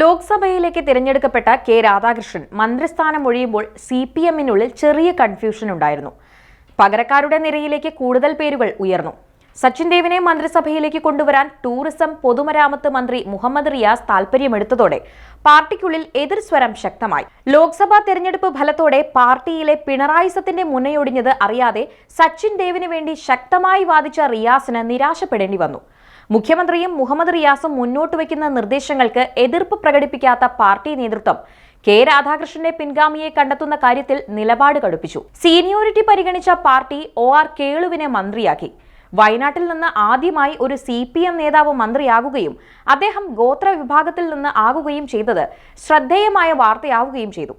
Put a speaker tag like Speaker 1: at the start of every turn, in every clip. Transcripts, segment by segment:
Speaker 1: ലോക്സഭയിലേക്ക് തിരഞ്ഞെടുക്കപ്പെട്ട കെ രാധാകൃഷ്ണൻ മന്ത്രിസ്ഥാനം ഒഴിയുമ്പോൾ സി പി എമ്മിനുള്ളിൽ ചെറിയ കൺഫ്യൂഷൻ ഉണ്ടായിരുന്നു. പകരക്കാരുടെ നിരയിലേക്ക് കൂടുതൽ പേരുകൾ ഉയർന്നു. സച്ചിൻ ദേവിനെ മന്ത്രിസഭയിലേക്ക് കൊണ്ടുവരാൻ ടൂറിസം പൊതുമരാമത്ത് മന്ത്രി മുഹമ്മദ് റിയാസ് താൽപര്യമെടുത്തതോടെ പാർട്ടിക്കുള്ളിൽ എതിർസ്വരം ശക്തമായി. ലോക്സഭാ തെരഞ്ഞെടുപ്പ് ഫലത്തോടെ പാർട്ടിയിലെ പിണറായിസത്തിന്റെ മുന്നയൊടിഞ്ഞത് അറിയാതെ സച്ചിൻ ദേവിന് വേണ്ടി ശക്തമായി വാദിച്ച റിയാസിന് നിരാശപ്പെടേണ്ടി വന്നു. മുഖ്യമന്ത്രിയും മുഹമ്മദ് റിയാസും മുന്നോട്ട് വയ്ക്കുന്ന നിർദ്ദേശങ്ങൾക്ക് എതിർപ്പ് പ്രകടിപ്പിക്കാത്ത പാർട്ടി നേതൃത്വം കെ രാധാകൃഷ്ണന്റെ പിൻഗാമിയെ കണ്ടെത്തുന്ന കാര്യത്തിൽ നിലപാട് കടുപ്പിച്ചു. സീനിയോറിറ്റി പരിഗണിച്ച പാർട്ടി ഒ ആർ കേളുവിനെ മന്ത്രിയാക്കി. വയനാട്ടിൽ നിന്ന് ആദ്യമായി ഒരു സി പി എം നേതാവ് മന്ത്രിയാകുകയും അദ്ദേഹം ഗോത്ര വിഭാഗത്തിൽ നിന്ന് ആകുകയും ചെയ്തത് ശ്രദ്ധേയമായ വാർത്തയാവുകയും ചെയ്തു.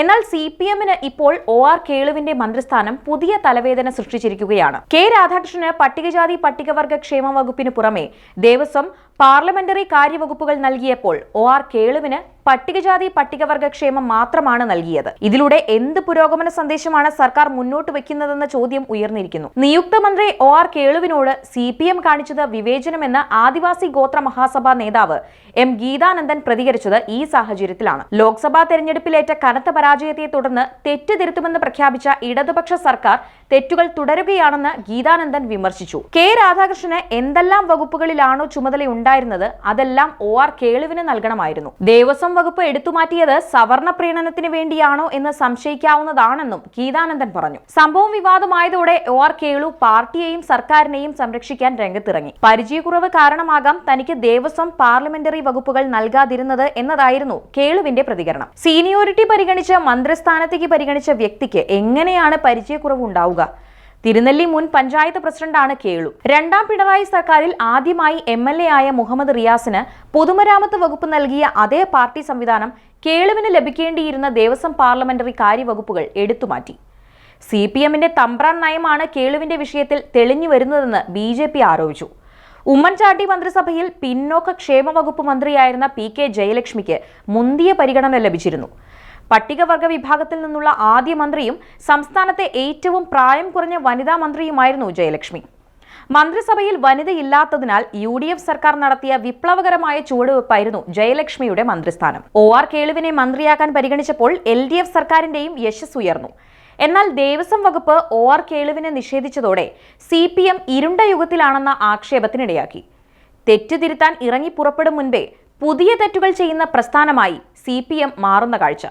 Speaker 1: എന്നാൽ സി പി എമ്മിന് ഇപ്പോൾ ഒ ആർ കേളുവിന്റെ മന്ത്രിസ്ഥാനം പുതിയ തലവേദന സൃഷ്ടിച്ചിരിക്കുകയാണ്. കെ രാധാകൃഷ്ണന് പട്ടികജാതി പട്ടികവർഗ ക്ഷേമ വകുപ്പിന് പുറമെ ദേവസ്വം പാർലമെന്ററി കാര്യവകുപ്പുകൾ നൽകിയപ്പോൾ ഒ ആർ കേളുവിന് പട്ടികജാതി പട്ടികവർഗ ക്ഷേമം മാത്രമാണ് നൽകിയത്. ഇതിലൂടെ എന്ത് പുരോഗമന സന്ദേശമാണ് സർക്കാർ മുന്നോട്ട് വെക്കുന്നതെന്ന ചോദ്യം ഉയർന്നിരിക്കുന്നു. നിയുക്ത മന്ത്രി ഒ ആർ കേളുവിനോട് സി പി എം കാണിച്ചത് വിവേചനമെന്ന് ആദിവാസി ഗോത്ര മഹാസഭാ നേതാവ് എം ഗീതാനന്ദൻ പ്രതികരിച്ചത് ഈ സാഹചര്യത്തിലാണ്. ലോക്സഭാ തെരഞ്ഞെടുപ്പിലേറ്റ കനത്ത പരാജയത്തെ തുടർന്ന് തെറ്റ് തിരുത്തുമെന്ന് പ്രഖ്യാപിച്ച ഇടതുപക്ഷ സർക്കാർ തെറ്റുകൾ തുടരുകയാണെന്ന് ഗീതാനന്ദൻ വിമർശിച്ചു. കെ രാധാകൃഷ്ണന് എന്തെല്ലാം വകുപ്പുകളിലാണോ ചുമതലയുണ്ടായിരുന്നത് അതെല്ലാം ഒ ആർ കേളുവിന് നൽകണമായിരുന്നു. ദേവസ്വം വകുപ്പ് എടുത്തുമാറ്റിയത് സവർണ പ്രീണനത്തിന് വേണ്ടിയാണോ എന്ന് സംശയിക്കാവുന്നതാണെന്നും ഗീതാനന്ദൻ പറഞ്ഞു. സംഭവം വിവാദമായതോടെ ഒ ആർ കേളു പാർട്ടിയെയും സർക്കാരിനെയും സംരക്ഷിക്കാൻ രംഗത്തിറങ്ങി. പരിചയക്കുറവ് കാരണമാകാം തനിക്ക് ദേവസ്വം പാർലമെന്ററി വകുപ്പുകൾ നൽകാതിരുന്നത് എന്നതായിരുന്നു കേളുവിന്റെ പ്രതികരണം. സീനിയോറിറ്റി പരിഗണിച്ച് മന്ത്രിസ്ഥാനത്തേക്ക് പരിഗണിച്ച വ്യക്തിക്ക് എങ്ങനെയാണ് പരിചയക്കുറവ് ഉണ്ടാവുക തിരുനെല്ലി മുൻ പഞ്ചായത്ത് പ്രസിഡന്റാണ് കേളു. രണ്ടാം പിണറായി സർക്കാരിൽ ആദ്യമായി എം ആയ മുഹമ്മദ് റിയാസിന് പൊതുമരാമത്ത് വകുപ്പ് നൽകിയ അതേ പാർട്ടി സംവിധാനം കേളുവിന് ലഭിക്കേണ്ടിയിരുന്ന ദേവസ്വം പാർലമെന്ററി കാര്യവകുപ്പുകൾ എടുത്തുമാറ്റി. സി പി എമ്മിന്റെ തമ്പ്രാൻ നയമാണ് കേളുവിന്റെ വിഷയത്തിൽ തെളിഞ്ഞു വരുന്നതെന്ന് ബി ജെ പി ആരോപിച്ചു. ഉമ്മൻചാണ്ടി മന്ത്രിസഭയിൽ പിന്നോക്ക ക്ഷേമ വകുപ്പ് മന്ത്രിയായിരുന്ന പി കെ ജയലക്ഷ്മിക്ക് മുന്തിയ പരിഗണന ലഭിച്ചിരുന്നു. പട്ടികവർഗ വിഭാഗത്തിൽ നിന്നുള്ള ആദ്യ മന്ത്രിയും സംസ്ഥാനത്തെ ഏറ്റവും പ്രായം കുറഞ്ഞ വനിതാ മന്ത്രിയുമായിരുന്നു ജയലക്ഷ്മി. മന്ത്രിസഭയിൽ വനിതയില്ലാത്തതിനാൽ യു ഡി എഫ് സർക്കാർ നടത്തിയ വിപ്ലവകരമായ ചുവടുവെപ്പായിരുന്നു ജയലക്ഷ്മിയുടെ മന്ത്രിസ്ഥാനം. ഒ ആർ കേളുവിനെ മന്ത്രിയാക്കാൻ പരിഗണിച്ചപ്പോൾ എൽ ഡി എഫ് സർക്കാരിന്റെയും യശസ് ഉയർന്നു എന്നാൽ ദേവസ്വം വകുപ്പ് ഒ ആർ കേളുവിനെ നിഷേധിച്ചതോടെ സി പി എം ഇരുണ്ട യുഗത്തിലാണെന്ന ആക്ഷേപത്തിനിടയാക്കി. തെറ്റ് തിരുത്താൻ ഇറങ്ങി പുറപ്പെടും മുൻപേ പുതിയ തെറ്റുകൾ ചെയ്യുന്ന പ്രസ്ഥാനമായി സി മാറുന്ന കാഴ്ച.